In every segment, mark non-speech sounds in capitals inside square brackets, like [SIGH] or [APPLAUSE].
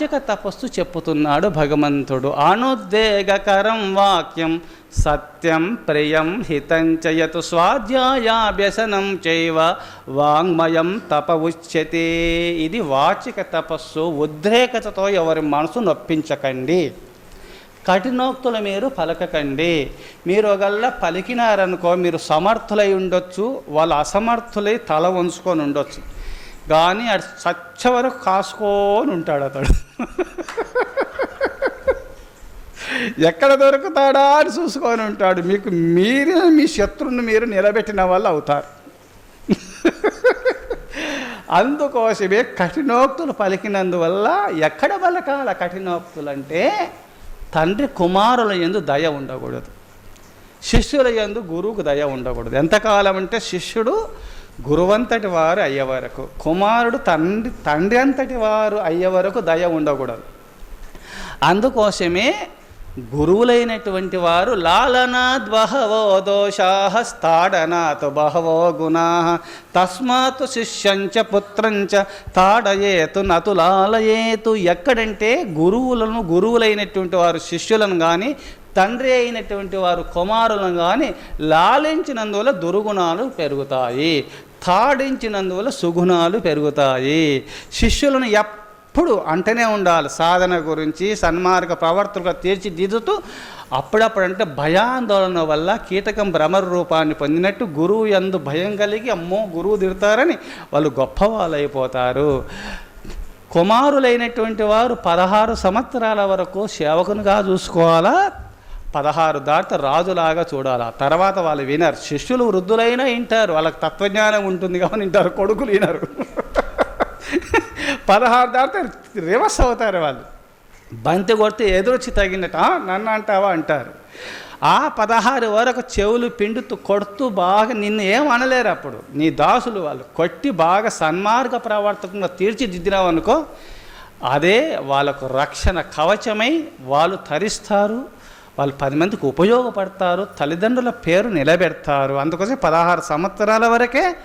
వాచక తపస్సు చెప్పుతున్నాడు భగవంతుడు. అనుద్వేగకరం వాక్యం సత్యం ప్రియం హితంచయతు స్వాధ్యాయాభ్యసనం చైవ వాంగ్మయం తప ఉచ్యతే ఇది వాచిక తపస్సు ఉద్రేకతతో ఎవరి మనసు నొప్పించకండి. కఠినోక్తులు మీరు పలకకండి. మీరు ఒకళ్ళ పలికినారనుకో మీరు సమర్థులై ఉండొచ్చు వాళ్ళు అసమర్థులై తల వంచుకొని ఉండొచ్చు. కానీ అటు చచ్చ వరకు కాసుకొని ఉంటాడు అతడు. ఎక్కడ దొరుకుతాడా అని చూసుకొని ఉంటాడు. మీకు మీరే మీ శత్రువుని మీరు నిలబెట్టిన వాళ్ళు అవుతారు. అందుకోసమే కఠినోక్తులు పలికినందువల్ల ఎక్కడ పలకాల కఠినోక్తులు అంటే తండ్రి కుమారుల ఎందు దయ ఉండకూడదు. శిష్యుల యందు గురువుకు దయ ఉండకూడదు. ఎంతకాలం అంటే శిష్యుడు గురువంతటి వారు అయ్యే వరకు కుమారుడు తండ్రి తండ్రి అంతటి వారు అయ్యే వరకు దయ ఉండకూడదు. అందుకోసమే గురువులైనటువంటి వారు లాలనాద్ బహవో దోషాహ స్థాడనాత్ బహవో గుణా తస్మాత్ శిష్యంచ పుత్రంచ తాడయేతు నతు లాలయేతు ఎక్కడంటే గురువులను గురువులైనటువంటి వారు శిష్యులను కానీ తండ్రి అయినటువంటి వారు కుమారులను కానీ లాలించినందువల్ల దుర్గుణాలు పెరుగుతాయి. తాడించినందువల్ల సుగుణాలు పెరుగుతాయి. శిష్యులను ఎప్పుడు అంటనే ఉండాలి. సాధన గురించి సన్మార్గ ప్రవర్తనగా తీర్చిదిద్దుతూ అప్పుడప్పుడంటే భయాందోళన వల్ల కీటకం భ్రమర రూపాన్ని పొందినట్టు గురువు ఎందు భయం కలిగి అమ్మో గురువు తిడతారని వాళ్ళు గొప్పవాళ్ళు అయిపోతారు కుమారులైనటువంటి వారు పదహారు సంవత్సరాల వరకు సేవకునిగా చూసుకోవాలా? పదహారు దాట రాజులాగా చూడాలి? తర్వాత వాళ్ళు వినరు. శిష్యులు వృద్ధులైనా వింటారు. వాళ్ళకి తత్వజ్ఞానం ఉంటుంది కాబట్టి వింటారు. కొడుకులు వినరు. పదహారు దాట రివర్స్ అవుతారు వాళ్ళు. బంతి కొడితే ఎదురొచ్చి తగినట నన్ను అంటావా? అంటారు. ఆ పదహారు వరకు చెవులు పిండుతూ కొడుతూ బాగా నిన్ను ఏం అనలేరు అప్పుడు. నీ దాసులు వాళ్ళు కొట్టి బాగా సన్మార్గ ప్రవర్తకంగా తీర్చిదిద్దినావు అనుకో అదే వాళ్ళకు రక్షణ కవచమై వాళ్ళు తరిస్తారు. వాళ్ళు పది మందికి ఉపయోగపడతారు తల్లిదండ్రుల పేరు నిలబెడతారు. అందుకోసం పదహారు సంవత్సరాల వరకే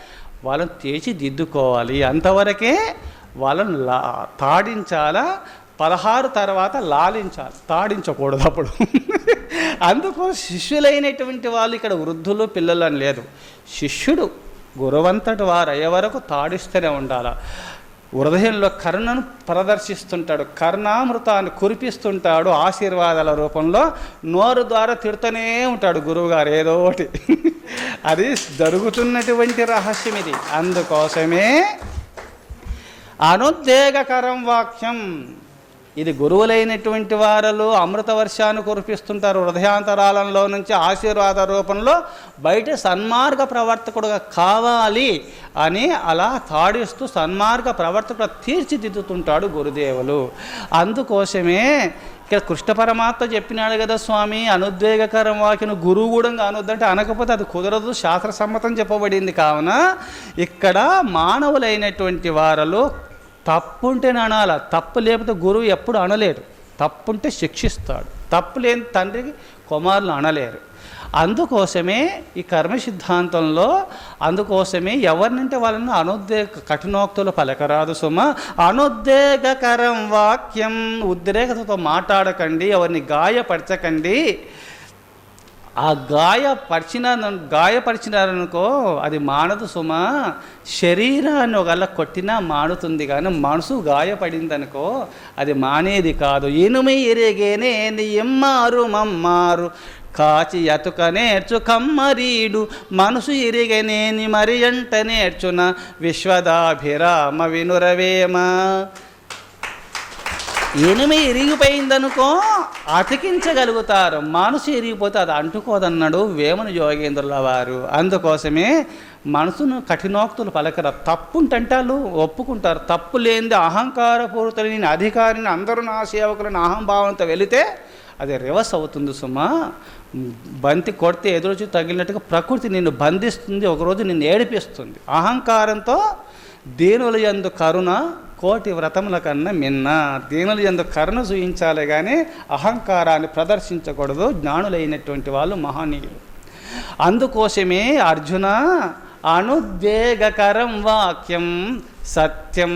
వాళ్ళని తీర్చిదిద్దుకోవాలి. అంతవరకే వాళ్ళని లా తాడించాలా పదహారు తర్వాత లాలించాలి. తాడించకూడదు అప్పుడు. [LAUGHS] అందుకు శిష్యులైనటువంటి వాళ్ళు ఇక్కడ వృద్ధులు పిల్లలు అని లేదు. శిష్యుడు గురువంతటి వారు అయ్యే వరకు తాడిస్తూనే ఉండాలి. హృదయంలో కరుణను ప్రదర్శిస్తుంటాడు కరుణామృతాన్ని కురిపిస్తుంటాడు ఆశీర్వాదాల రూపంలో నోరు ద్వారా తిడుతూనే ఉంటాడు గురువుగారు ఏదో ఒకటి. [LAUGHS] అది జరుగుతున్నటువంటి రహస్యం ఇది. అందుకోసమే అనుద్వేగకరం వాక్యం. ఇది గురువులైనటువంటి వారలు అమృత వర్షాన్ని కురిపిస్తుంటారు. హృదయాంతరాలంలో నుంచి ఆశీర్వాద రూపంలో బయట సన్మార్గ ప్రవర్తకుడుగా కావాలి అని అలా తాడిస్తూ సన్మార్గ ప్రవర్తకుడు తీర్చిదిద్దుతుంటాడు గురుదేవులు. అందుకోసమే ఇక్కడ కృష్ణ పరమాత్మ చెప్పినాడు కదా స్వామి అనుద్వేగకరం వాకిన గురువు కూడా అనొద్దంటే అనకపోతే అది కుదరదు శాస్త్ర సమ్మతం చెప్పబడింది కావున ఇక్కడ మానవులైనటువంటి వారలు తప్పుంటేనే అనాల తప్పు లేకపోతే గురువు ఎప్పుడు అనలేడు తప్పుంటే శిక్షిస్తాడు. తప్పు లేని తండ్రికి కుమారులు అనలేరు. అందుకోసమే ఈ కర్మ సిద్ధాంతంలో అందుకోసమే ఎవరినంటే వాళ్ళని అనుద్వేగ కఠినోక్తులు పలకరాదు సుమ. అనుద్వేగకరం వాక్యం ఉద్రేకతతో మాట్లాడకండి ఎవరిని గాయపరచకండి. ఆ గాయపరిచిన గాయపరిచినారనుకో అది మానదు సుమా. శరీరాన్ని ఒకళ్ళ కొట్టినా మానుతుంది కానీ మనసు గాయపడిందనుకో అది మానేది కాదు. ఇనుమి ఎరిగేనే ఎమ్మారు మమ్మారు. కాచి ఎతుక నేర్చు కమ్మరీడు. మనసు ఇరిగనేని మరి ఎంట నేర్చున. విశ్వదాభిరామ వినురవేమ. ఎనిమి ఇరిగిపోయిందనుకో అతికించగలుగుతారు. మనసు ఇరిగిపోతే అది అంటుకోదన్నాడు వేమన యోగేంద్రుల వారు. అందుకోసమే మనసును కఠినోక్తులు పలకర. తప్పుంటంటాలు ఒప్పుకుంటారు. తప్పు లేనిది అహంకారపూరితులు నేను అధికారిని అందరూ నా సేవకులను అహంభావంతో వెళితే అది రివర్స్ అవుతుంది సుమా. బంతి కొడితే ఎదురొచ్చి తగిలినట్టుగా ప్రకృతి నిన్ను బంధిస్తుంది ఒకరోజు నిన్ను ఏడిపిస్తుంది. అహంకారంతో దీనుల యందు కరుణ కోటి వ్రతముల కన్నా మిన్న దీనులు ఎందు కరుణ చూయించాలి కానీ అహంకారాన్ని ప్రదర్శించకూడదు జ్ఞానులైనటువంటి వాళ్ళు మహనీయులు. అందుకోసమే అర్జున అనుద్వేగకరం వాక్యం సత్యం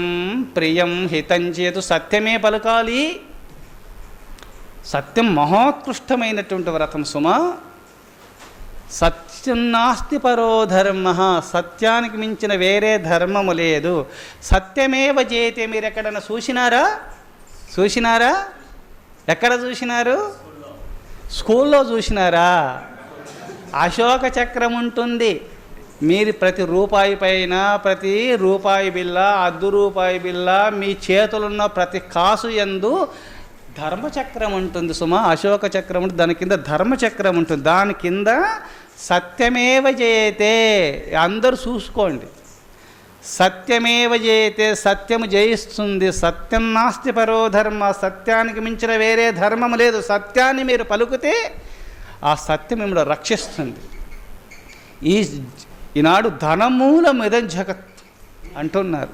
ప్రియం హితం చేతు సత్యమే పలకాలి. సత్యం మహోత్కృష్టమైనటువంటి వ్రతం సుమా. సత్యం నాస్తి పరో ధర్మ. సత్యానికి మించిన వేరే ధర్మము లేదు. సత్యమేవ చేతే మీరు ఎక్కడన్నా చూసినారా? చూసినారా? ఎక్కడ చూసినారు? స్కూల్లో చూసినారా? అశోక చక్రం ఉంటుంది. మీరు ప్రతి రూపాయి పైన ప్రతి రూపాయి బిల్ల అర్ధ రూపాయి బిల్ల మీ చేతులున్న ప్రతి కాసు ఎందు ధర్మచక్రం ఉంటుంది సుమా అశోక చక్రం ఉంటుంది దాని కింద ధర్మచక్రం ఉంటుంది. దాని కింద సత్యమేవ జయతే అందరూ చూసుకోండి. సత్యమేవ జయతే సత్యము జయిస్తుంది సత్యం నాస్తి పరో ధర్మ సత్యానికి మించిన వేరే ధర్మము లేదు. సత్యాన్ని మీరు పలుకుతే ఆ సత్యం మిమ్మల్ని రక్షిస్తుంది. ఈ ఈనాడు ధనమూలమిదం జగత్ అంటున్నారు.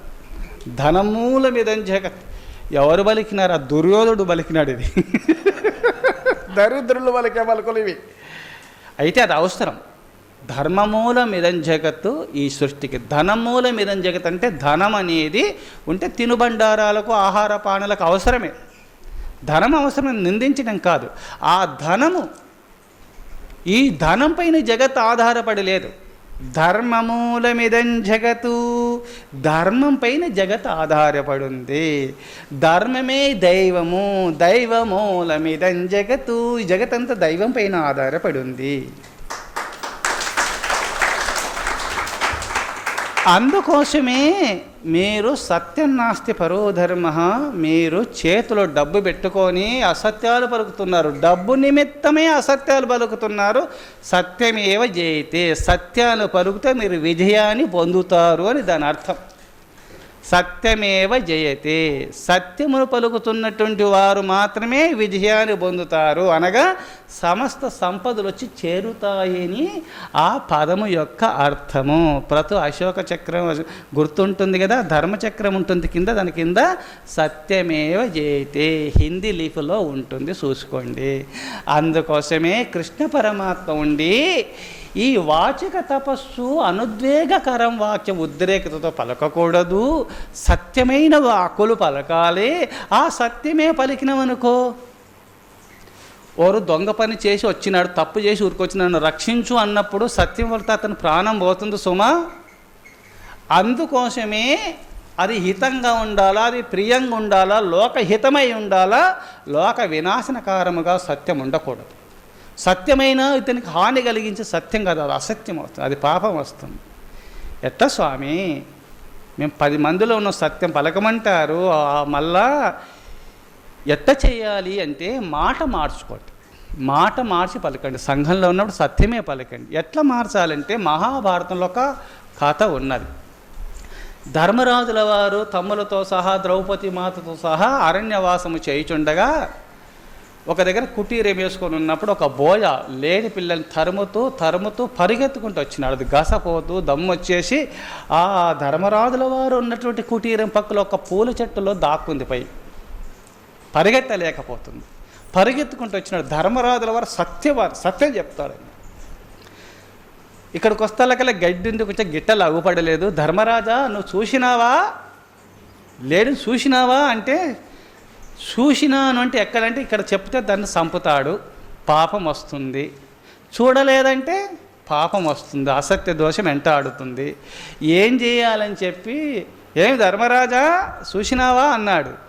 ధనమూలమిదం జగత్. ఎవరు బలికినారు? ఆ దుర్యోధుడు బలికినాడు ఇది. దరిద్రులు బలికే పలుకులు ఇవి. అయితే అది అవసరం. ధర్మమూలమిదం జగత్తు ఈ సృష్టికి. ధనమూలమిదం జగత్ అంటే ధనం అనేది ఉంటే తినుబండారాలకు ఆహార పానలకు అవసరమే. ధనం అవసరం నిందించడం కాదు. ఆ ధనము ఈ ధనం పైన జగత్ ఆధారపడి లేదు. ధర్మమూలమిదం జగతు. ధర్మం పైన జగత్ ఆధారపడింది. ధర్మమే దైవము దైవమూలమిదం జగతు. ఈ జగతంతా దైవం పైన ఆధారపడింది. అందుకోసమే మీరు సత్యం నాస్తి పరోధర్మ మీరు చేతిలో డబ్బు పెట్టుకొని అసత్యాలు పలుకుతున్నారు. డబ్బు నిమిత్తమే అసత్యాలు పలుకుతున్నారు. సత్యమేవ జయితే సత్యాలు పలుకుతే మీరు విజయాన్ని పొందుతారు అని దాని అర్థం. సత్యమేవ జయతే. సత్యమును పలుకుతున్నటువంటి వారు మాత్రమే విజయాన్ని పొందుతారు. అనగా సమస్త సంపదలు వచ్చి చేరుతాయని ఆ పదము యొక్క అర్థము. ప్రతి అశోక చక్రం గుర్తుంటుంది కదా ధర్మచక్రం ఉంటుంది కింద దాని కింద సత్యమేవ జయతే. హిందీ లిపిలో ఉంటుంది చూసుకోండి. అందుకోసమే కృష్ణ పరమాత్మ ఉండి ఈ వాచిక తపస్సు అనుద్వేగకరం వాక్య ఉద్రేకతతో పలకకూడదు. సత్యమైన వాక్కులు పలకాలి. ఆ సత్యమే పలికినవనుకో. ఓరు దొంగ పని చేసి వచ్చినాడు తప్పు చేసి ఊరికొచ్చి నన్ను రక్షించు అన్నప్పుడు సత్యం వల్ల అతను ప్రాణం పోతుంది సుమా. అందుకోసమే అది హితంగా ఉండాలా అది ప్రియంగా ఉండాలా లోకహితమై ఉండాలా లోక వినాశనకారముగా సత్యం ఉండకూడదు. సత్యమైన ఇతనికి హాని కలిగించే సత్యం కాదు అది అసత్యం అవుతుంది అది పాపం వస్తుంది. ఎట్లా స్వామి? మేము పది మందిలో ఉన్న సత్యం పలకమంటారు మళ్ళా ఎట్ట చేయాలి అంటే మాట మార్చుకోండి. మాట మార్చి పలకండి. సంఘంలో ఉన్నప్పుడు సత్యమే పలకండి. ఎట్లా మార్చాలంటే మహాభారతంలో ఒక కథ ఉన్నది. ధర్మరాజుల వారు తమ్ములతో సహా ద్రౌపది మాతతో సహా అరణ్యవాసము చేయుచుండగా ఒక దగ్గర కుటీరం వేసుకొని ఉన్నప్పుడు ఒక బోయ లేని పిల్లల్ని తరుముతూ తరుముతూ పరిగెత్తుకుంటూ వచ్చినాడు. అది గసపోతూ దమ్ము వచ్చేసి ఆ ధర్మరాజుల వారు ఉన్నటువంటి కుటీరం పక్కలో ఒక పూల చెట్టులో దాక్కుంది పై పరిగెత్తలేకపోతుంది. పరిగెత్తుకుంటూ వచ్చినాడు. ధర్మరాజుల వారు సత్యవారు సత్యం చెప్తాడు. ఇక్కడికి వస్తాలకల్లా గడ్డి ఎందుకు వచ్చే గిట్టలు అగుపడలేదు ధర్మరాజా నువ్వు చూసినావా? లేడు చూసినావా? అంటే చూసినాను అంటే ఎక్కడంటే ఇక్కడ చెప్తే దాన్ని చంపుతాడు. పాపం వస్తుంది. చూడలేదంటే పాపం వస్తుంది. అసత్య దోషం వెంటాడుతుంది ఏం చేయాలని చెప్పి ఏమి ధర్మరాజా చూసినావా? అన్నాడు.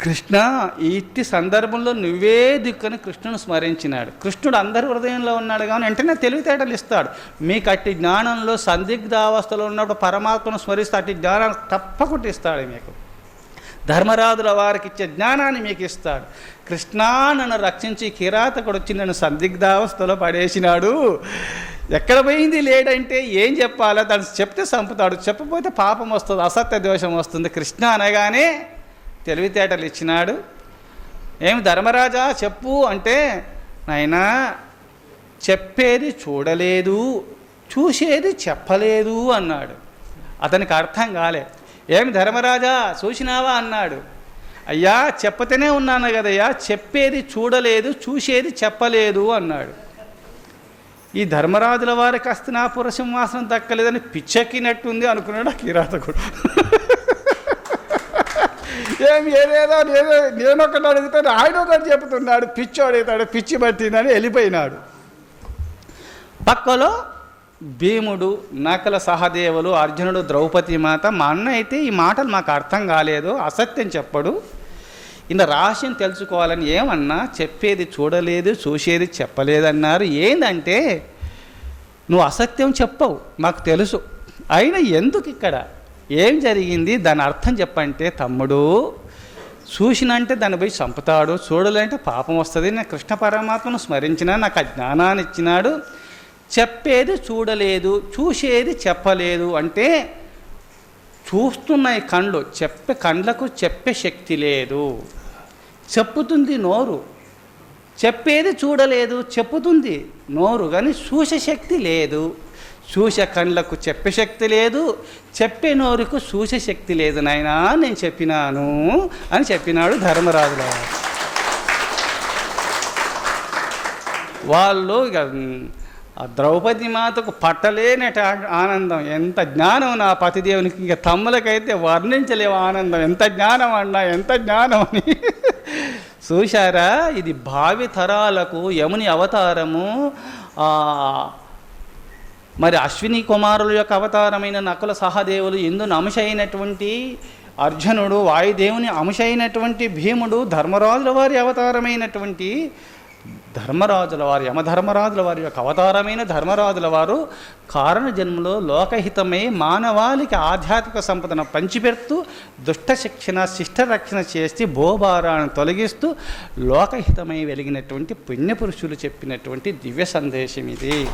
కృష్ణ ఇట్టి సందర్భంలో నువ్వే దిక్కుని కృష్ణుని స్మరించినాడు. కృష్ణుడు అందరి హృదయంలో ఉన్నాడు కానీ వెంటనే తెలివితేటలు ఇస్తాడు. మీకు అట్టి జ్ఞానంలో సందిగ్ధావస్థలో ఉన్నప్పుడు పరమాత్మను స్మరిస్తే అట్టి జ్ఞానాన్ని తప్పకుండా ఇస్తాడు మీకు. ధర్మరాజుల వారికి ఇచ్చే జ్ఞానాన్ని మీకు ఇస్తాడు. కృష్ణా నన్ను రక్షించి కిరాతకుడు వచ్చి నన్ను సందిగ్ధావస్థలో పడేసినాడు. ఎక్కడ పోయింది లేడంటే ఏం చెప్పాలో దాన్ని చెప్తే చంపుతాడు చెప్పపోతే పాపం వస్తుంది అసత్య దోషం వస్తుంది. కృష్ణ అనగానే తెలివితేటలు ఇచ్చినాడు. ఏమి ధర్మరాజా చెప్పు అంటే నాయనా చెప్పేది చూడలేదు చూసేది చెప్పలేదు అన్నాడు. అతనికి అర్థం కాలే. ఏమి ధర్మరాజా చూసినావా అన్నాడు. అయ్యా చెప్పతేనే ఉన్నాను కదయ్యా చెప్పేది చూడలేదు చూసేది చెప్పలేదు అన్నాడు. ఈ ధర్మరాజుల వారికి అస్తినాపుర సింహాసనం దక్కలేదని పిచ్చెక్కినట్టుంది అనుకున్నాడు ఆ కిరాతకుడు ఏం ఏదేదో నేను నేను అడుగుతాడు ఆయన ఒకటి చెబుతున్నాడు పిచ్చి అడుగుతాడు పిచ్చి పట్టిందని వెళ్ళిపోయినాడు. పక్కలో భీముడు నకల సహదేవులు అర్జునుడు ద్రౌపది మాత మా అన్న అయితే ఈ మాటలు మాకు అర్థం కాలేదు అసత్యం చెప్పడు. ఇంత రహస్యం తెలుసుకోవాలని ఏమన్నా చెప్పేది చూడలేదు చూసేది చెప్పలేదన్నారు. ఏందంటే నువ్వు అసత్యం చెప్పవు మాకు తెలుసు. అయినా ఎందుకు ఇక్కడ? ఏం జరిగింది? దాని అర్థం చెప్పంటే తమ్ముడు చూసినంటే దాన్ని పోయి చంపుతాడు చూడలేంటే పాపం వస్తుంది. నేను కృష్ణ పరమాత్మను స్మరించిన నాకు ఆ జ్ఞానాన్ని ఇచ్చినాడు. చెప్పేది చూడలేదు చూసేది చెప్పలేదు అంటే చూస్తున్నాయి కళ్ళు చెప్పే కండ్లకు చెప్పే శక్తి లేదు. చెప్పుతుంది నోరు. చెప్పేది చూడలేదు చెప్పుతుంది నోరు కానీ చూసే శక్తి లేదు. చూసే కళ్ళకు చెప్పే శక్తి లేదు చెప్పే నోరుకు చూసే శక్తి లేదు. నాయనా నేను చెప్పినాను అని చెప్పినాడు ధర్మరాజుల వాళ్ళు ఇక ఆ ద్రౌపది మాతకు పట్టలేనట ఆనందం. ఎంత జ్ఞానం నా పతిదేవునికి. ఇంకా తమ్ములకైతే వర్ణించలేవు ఆనందం. ఎంత జ్ఞానం అన్నా ఎంత జ్ఞానం అని. చూశారా? ఇది భావి తరాలకు యముని అవతారము. మరి అశ్విని కుమారుల యొక్క అవతారమైన నకుల సహదేవులు ఇందును అంశైనటువంటి అర్జునుడు వాయుదేవుని అంశైనటువంటి భీముడు ధర్మరాజుల వారి అవతారమైనటువంటి ధర్మరాజుల వారు యమధర్మరాజుల వారి యొక్క అవతారమైన ధర్మరాజుల వారు కారణ జన్మలో లోకహితమై మానవాళికి ఆధ్యాత్మిక సంపదను పంచిపెడుతూ దుష్ట శిక్షణ శిష్ట రక్షణ చేసి భోభారాన్ని తొలగిస్తూ లోకహితమై వెలిగినటువంటి పుణ్యపురుషులు చెప్పినటువంటి దివ్య సందేశం ఇది.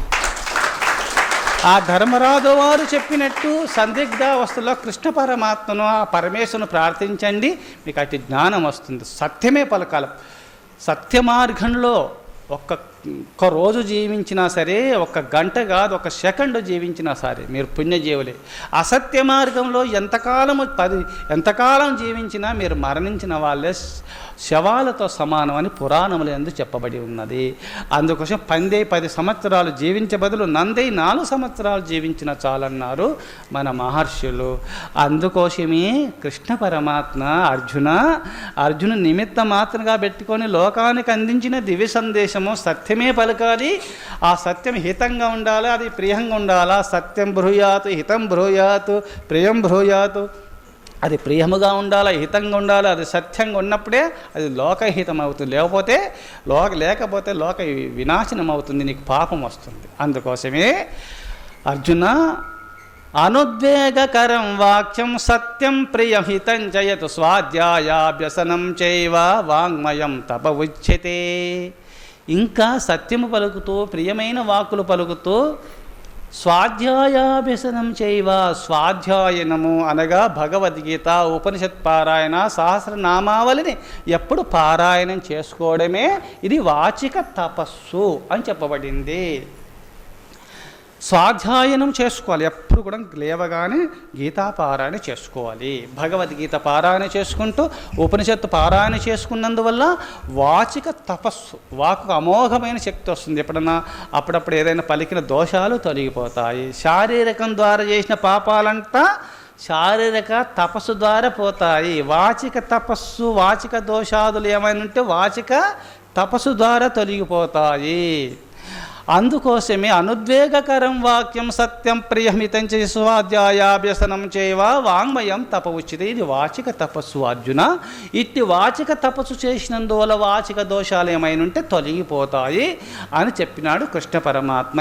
ఆ ధర్మరాజు వారు చెప్పినట్టు సందిగ్ధావస్థలో కృష్ణ పరమాత్మను ఆ పరమేశ్వరును ప్రార్థించండి మీకు అతి జ్ఞానం వస్తుంది. సత్యమే పలకాలం. సత్య మార్గంలో సత్య మార్గంలో ఒక్క రోజు జీవించినా సరే ఒక గంట కాదు ఒక సెకండ్ జీవించినా సరే మీరు పుణ్యజీవులే. అసత్య మార్గంలో ఎంతకాలం పది ఎంతకాలం జీవించినా మీరు మరణించిన వాళ్ళే శవాలతో సమానం అని పురాణములు ఎందు చెప్పబడి ఉన్నది. అందుకోసం పందే పది సంవత్సరాలు జీవించే బదులు నందే నాలుగు సంవత్సరాలు జీవించిన చాలన్నారు మన మహర్షులు. అందుకోసమే కృష్ణ పరమాత్మ అర్జున అర్జును నిమిత్త మాత్రంగా పెట్టుకొని లోకానికి అందించిన దివ్య సందేశము సత్యమే పలకాలి ఆ సత్యం హితంగా ఉండాలి అది ప్రియంగా ఉండాలి? సత్యం బ్రూయాతు హితం బ్రూయాతు ప్రియం బ్రూయాతు. అది ప్రియముగా ఉండాలి హితంగా ఉండాలి? అది సత్యంగా ఉన్నప్పుడే అది లోకహితం అవుతుంది. లేకపోతే లోక లేకపోతే లోక వినాశనం అవుతుంది నీకు పాపం వస్తుంది. అందుకోసమే అర్జున అనుద్వేగకరం వాక్యం సత్యం ప్రియహితం జయతు స్వాధ్యాయాభ్యసనం చైవ వాంగ్మయం తప ఉచ్యతే. ఇంకా సత్యము పలుకుతూ ప్రియమైన వాక్కులు పలుకుతూ స్వాధ్యాయాభ్యసనం చేయవ స్వాధ్యాయనము అనగా భగవద్గీత ఉపనిషత్ పారాయణ సహస్రనామావళిని ఎప్పుడు పారాయణం చేసుకోవడమే ఇది వాచిక తపస్సు అని చెప్పబడింది. స్వాధ్యాయనం చేసుకోవాలి. ఎప్పుడు కూడా లేవగానే గీతా పారాయణ చేసుకోవాలి. భగవద్గీత పారాయణ చేసుకుంటూ ఉపనిషత్తు పారాయణ చేసుకున్నందువల్ల వాచిక తపస్సు వాకు అమోఘమైన శక్తి వస్తుంది. ఎప్పుడన్నా అప్పుడప్పుడు ఏదైనా పలికిన దోషాలు తొలగిపోతాయి. శారీరకం ద్వారా చేసిన పాపాలంతా శారీరక తపస్సు ద్వారా పోతాయి. వాచిక తపస్సు వాచిక దోషాదులు ఏమైనా ఉంటే వాచిక తపస్సు ద్వారా తొలగిపోతాయి. అందుకోసమే అనుద్వేగకరం వాక్యం సత్యం ప్రియమితం చే స్వాధ్యాయాభ్యసనం చేయవా వాంగ్మయం తప ఉచిత ఇది వాచిక తపస్సు అర్జున. ఇట్టి వాచిక తపస్సు చేసినందువల్ల వాచిక దోషాలు ఏమైనా ఉంటే తొలగిపోతాయి అని చెప్పినాడు కృష్ణ పరమాత్మ.